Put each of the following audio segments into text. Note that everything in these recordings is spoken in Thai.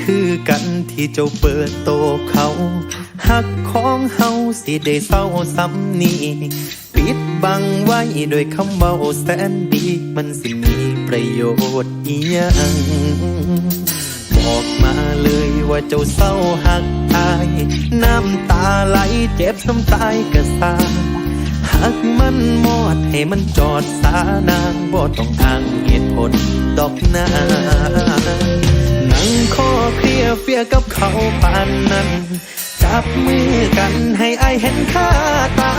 คือกันที่เจ้าเปิดโตเขาหักของเฮาสิได้เศร้าซ้ำนี้ปิดบังไว้ด้วยคำเว่าแสนดี มันสิมีประโยชน์อีหยังบอกมาเลยว่าเจ้าเศร้าหักอาย น้ำตาไหลเจ็บซ้ำตายกระสร้าหักมันหมดให้มันจอดสานางบ่ต้องอ้างเหตุผลดอกนานั่ เขาปานนั้น จับมือกันให้อายเห็นค่าตา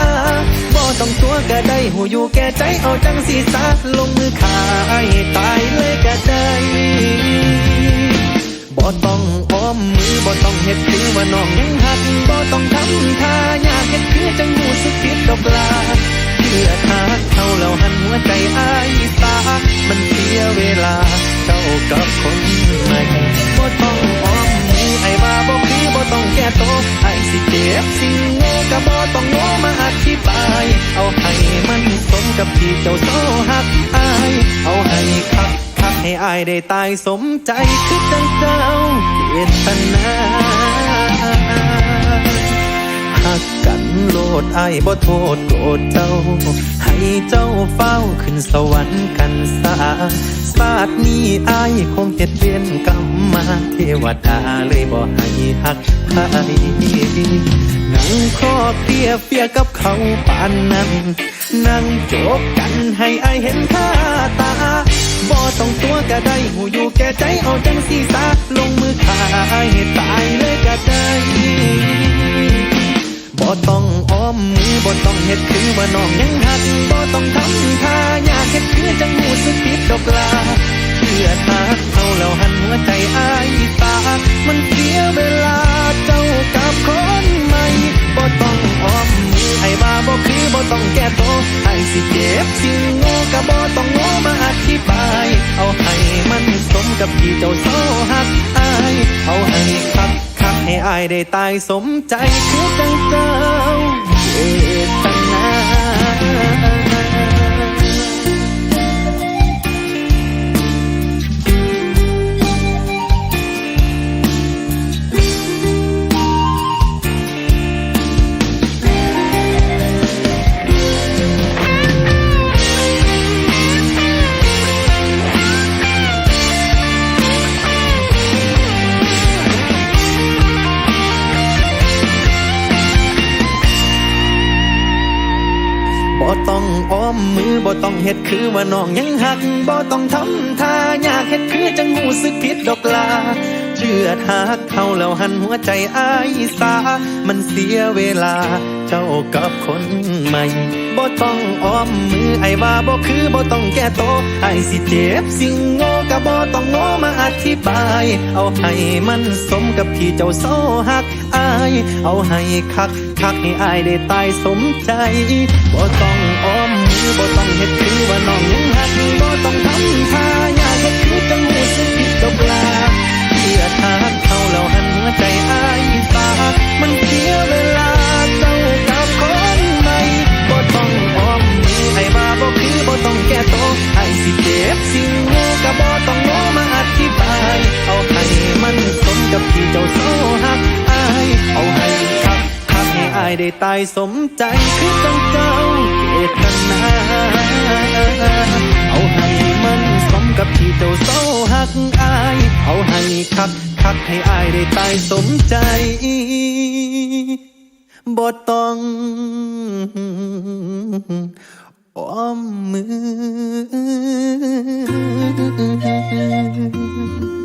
บ่ต้องตัวก็ได้หูอยู่แก่ใจเอาจังสีสาลงมือขาอายตายเลยก็ได้บ่ต้องอ้อมมือบ่ต้องเฮ็ดคือว่าน้องยังหักบ่ต้องทำท่ายากเฮ็ดคือจังหูสึกผิดดอกลาเพื่อทักเขาแล้วหันหัวใจอายสา เจ้าโซหักอายเอาให้คักคักให้อายได้ตายสมใจคือจังเจ้าเจตนาหักกันโลดอายบ่โทษโกรธเจ้า ให้เจ้าเฝ้าขึ้นสวรรค์กันสาศาสตร์นี้อายคงเฮ็ดเวียนกรรมมาเทวดาเลยบ่ให้หักใครนั่งคอ เคลียเฟียกับเขาปานนั้น นั่งโจบกันให้อายเห็นค่าตาบ่ต้องตัวก็ได้หูอยู่แก่ใจเอาจังสีสาลงมือขาอายให้ตายเลยก็ได้บ่ต้องอ้อมมือบ่ต้องเฮ็ดคือว่าน้องยังหักบ่ต้องทำท่าอยากเฮ็ดคือจังหูสึกผิดดอกลาเพื่อทักเขาแล้วหันหัวใจอายตา มันเสียเวลาเจ้ากับคน กับพี่เจ้าโซหักอายเขาให้คักคักให้อายได้ตายสมใจคือจังเจ้า ต้องอ้อมมือบ่ต้องเฮ็ดคือว่าน้องยังหักบ่ต้องทำท่าอยากเฮ็ดคือจังหูสึกผิดดอกลา เชื่อทักเขาแล้วหันหัวใจอายสา มันเสียเวลา เจ้ากับคนใหม่บ่ต้องอ้อมมือไอ้ว่าบ่คือบ่ต้องแก้ตัวไอ้สิเจ็บสิโง่ ก็บ่ต้องโง่มาอธิบาย เอาให้มันสมกับที่เจ้าโซหักอาย เอาให้คักคักให้อายได้ตายสมใจบ่ต้องอ้อมมือบ่ต้องเฮ็ดคือว่าน้องยังหักบ่ต้องทำท่ายากเฮ็ดคือจังหูสึกผิดดอกลา ได้ตายสมใจคือตั้งเจ้าเจตนาเอาให้มันสมกับที่เจ้าเศร้าหักอาย เอาให้คักคักให้อายได้ตายสมใจบ่ต้องอ้อมมือ